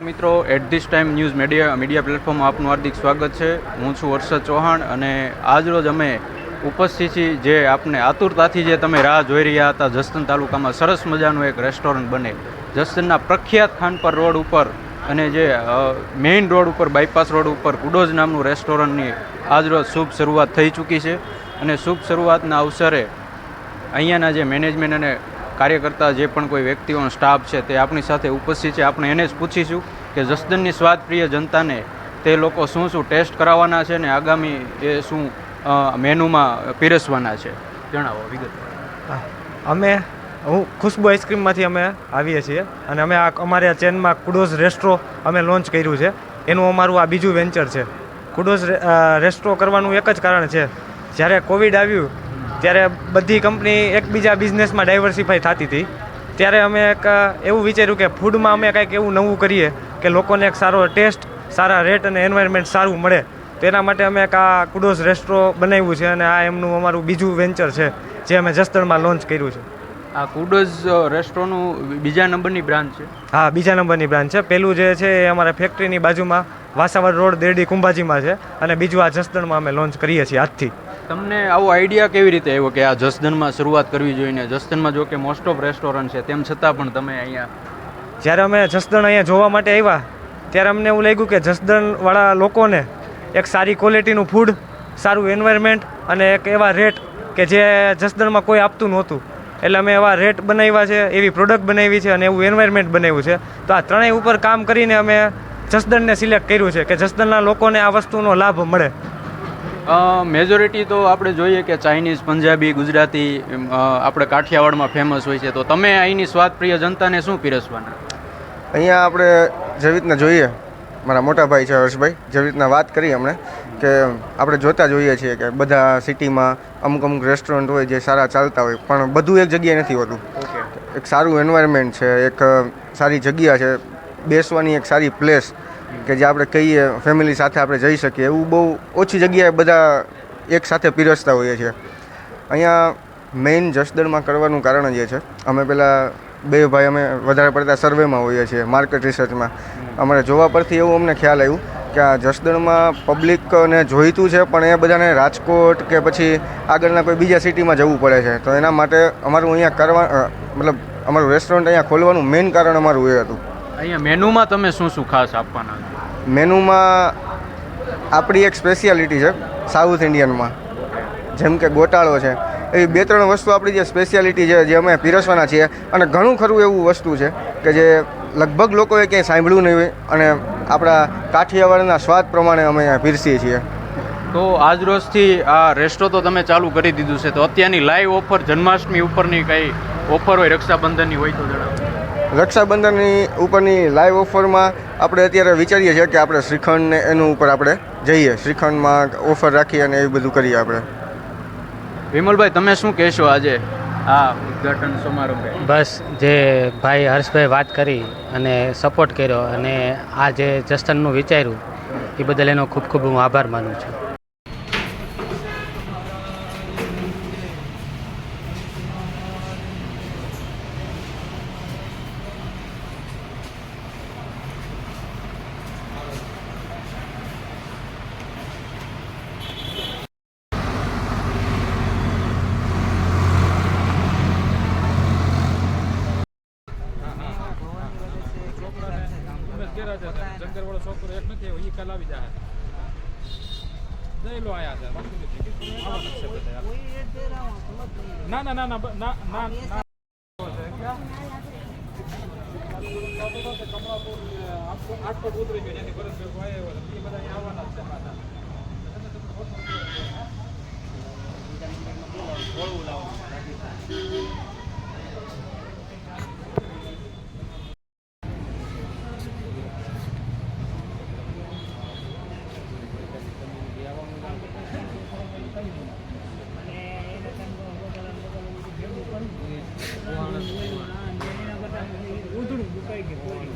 મિત્રો at this time news media media પ્લેટફોર્મમાં આપનું હાર્દિક સ્વાગત છે. હું છું વર્ષદ ચૌહાણ અને આજરોજ અમે ઉપસ્થિત છીએ જે આપને આતુરતાથી જે તમે રાહ જોઈ રહ્યા હતા જસદન તાલુકામાં સરસ મજાનું એક રેસ્ટોરન્ટ બને. જસદનના પ્રખ્યાત ખાનપર રોડ ઉપર અને જે મેઇન રોડ ઉપર બાયપાસ રોડ ઉપર કુડોઝ નામનું રેસ્ટોરન્ટની આજરોજ શુભ શરૂઆત થઈ ચૂકી છે. અને શુભ શરૂઆતના અવસરે અહીંયાના જે મેનેજમેન્ટ અને કાર્યકર્તા જે પણ કોઈ વ્યક્તિઓનો સ્ટાફ છે તે આપણી સાથે ઉપસ્થિત છે. આપણે એને જ પૂછીશું કે જસદનની સ્વાદપ્રિય જનતાને તે લોકો શું શું ટેસ્ટ કરાવવાના છે ને આગામી એ શું મેનુમાં પીરસવાના છે. જણાવો, વિગત. અમે, હું ખુશ્બુ આઈસ્ક્રીમમાંથી અમે આવીએ છીએ અને અમે આ, અમારે ચેનમાં કુડોઝ રેસ્ટ્રો અમે લોન્ચ કર્યું છે. એનું અમારું આ બીજું વેન્ચર છે. કુડોઝ રેસ્ટ્રો કરવાનું એક જ કારણ છે. જ્યારે કોવિડ આવ્યું ત્યારે બધી કંપની એકબીજા બિઝનેસમાં ડાયવર્સિફાઈ થતી હતી ત્યારે અમે એક એવું વિચાર્યું કે ફૂડમાં અમે કંઈક એવું નવું કરીએ કે લોકોને એક સારો ટેસ્ટ સારા રેટ અને એન્વાયરમેન્ટ સારું મળે. તો એના માટે અમે એક આ કુડોઝ રેસ્ટ્રો બનાવ્યું છે અને આ એમનું અમારું બીજું વેન્ચર છે જે અમે જસદણમાં લોન્ચ કર્યું છે. આ કુડોઝ રેસ્ટ્રોનું બીજા નંબરની બ્રાન્ચ છે? હા બીજા નંબરની બ્રાન્ચ છે. પેલું જે છે એ અમારા ફેક્ટરીની બાજુમાં વાસાવડ રોડ દેરડી કુંભાજીમાં છે અને બીજું આ જસદણમાં અમે લોન્ચ કરીએ છીએ આજથી. તમને આવો આઈડિયા કેવી રીતે આવ્યો કે આ જસદનમાં શરૂઆત કરવી જોઈએ જસદનમાં જો કે મોસ્ટ ઓફ રેસ્ટોરન્ટ છે, તેમ છતાં પણ તમે અહીંયા જ્યારે અમે જસદણ અહીંયા જોવા માટે આવ્યા, ત્યારે અમને એવું લાગ્યું કે જસદણવાળા લોકોને એક સારી ક્વોલિટીનું ફૂડ સારું એન્વાયરમેન્ટ અને એક એવા રેટ કે જે જસદણમાં કોઈ આપતું નહોતું. એટલે અમે એવા રેટ બનાવ્યા છે, એવી પ્રોડક્ટ બનાવી છે અને એવું એન્વાયરમેન્ટ બનાવ્યું છે. તો આ ત્રણેય ઉપર કામ કરીને અમે જસદણને સિલેક્ટ કર્યું છે કે જસદણના લોકોને આ વસ્તુનો લાભ મળે. મેજોરિટી તો આપણે જોઈએ કે ચાઇનીઝ પંજાબી ગુજરાતી આપણે કાઠિયાવાડમાં ફેમસ હોય છે. તો તમે અહીંની સ્વાદપ્રિય જનતાને શું પીરસવાના? અહીંયા આપણે જેવી રીતના જોઈએ મારા મોટા ભાઈ છે હર્ષભાઈ જેવી રીતના વાત કરી હમણે કે આપણે જોતા જોઈએ છીએ કે બધા સિટીમાં અમુક અમુક રેસ્ટોરન્ટ હોય જે સારા ચાલતા હોય પણ બધું એક જગ્યાએ નથી હોતું. એક સારું એન્વાયરમેન્ટ છે એક સારી જગ્યા છે બેસવાની એક સારી પ્લેસ કે જે આપણે કહીએ ફેમિલી સાથે આપણે જઈ શકીએ, એવું બહુ ઓછી જગ્યાએ બધા એક સાથે પીરસતા હોઈએ છીએ. અહીંયા મેઇન જસદણમાં કરવાનું કારણ જે છે. અમે પહેલાં બે ભાઈ અમે વધારે પડતા સર્વેમાં હોઈએ છીએ માર્કેટ રિસર્ચમાં અમારે જોવા પરથી એવું અમને ખ્યાલ આવ્યું કે આ જસદણમાં પબ્લિકને જોઈતું છે, પણ એ બધાને રાજકોટ કે પછી આગળના કોઈ બીજા સિટીમાં જવું પડે છે. તો એના માટે અમારું અહીંયા કરવા મતલબ અમારું રેસ્ટોરન્ટ અહીંયા ખોલવાનું મેઇન કારણ અમારું એ હતું. અહીંયા મેનુમાં તમે શું શું ખાસ આપવાના છો? મેનુમાં આપણી એક સ્પેશિયાલિટી છે સાઉથ ઇન્ડિયનમાં જેમ કે ગોટાળો છે. એવી બે ત્રણ વસ્તુ આપણી જે સ્પેશિયાલિટી છે જે અમે પીરસવાના છીએ અને ઘણું ખરું એવું વસ્તુ છે કે જે લગભગ લોકોએ ક્યાંય સાંભળ્યું નહીં હોય અને આપણા કાઠિયાવાડના સ્વાદ પ્રમાણે અમે અહીંયા પીરસીએ છીએ. તો આજ રોજથી આ રેસ્ટો તો તમે ચાલુ કરી દીધું છે. તો અત્યારની લાઈવ ઓફર જન્માષ્ટમી ઉપરની કંઈ ઓફર હોય રક્ષાબંધનની હોય તો જણાવો. રક્ષાબંધનની ઉપરની લાઈવ ઓફરમાં આપણે અત્યારે વિચારીએ છીએ કે આપણે શ્રીખંડને એનું ઉપર આપણે જઈએ. શ્રીખંડમાં ઓફર રાખીએ અને એવું બધું કરીએ આપણે. વિમલભાઈ તમે શું કહેશો આજે આ ઉદ્ઘાટન સમારંભે? બસ જે ભાઈ હર્ષભાઈ વાત કરી અને સપોર્ટ કર્યો અને આ જે જસ્ટનનું વિચાર્યું એ બદલ એનો ખૂબ ખૂબ હું આભાર માનું છું. અગિયાર હજાર જંગલ વાળો છોકરો એક નથી એ કાલ આવી જાય જઈ લો આયા છે. ના ના ના ના ના ના ઉતરી ગયો જેની બધા અહીંયા આવવાના છે કરવું જોઈએ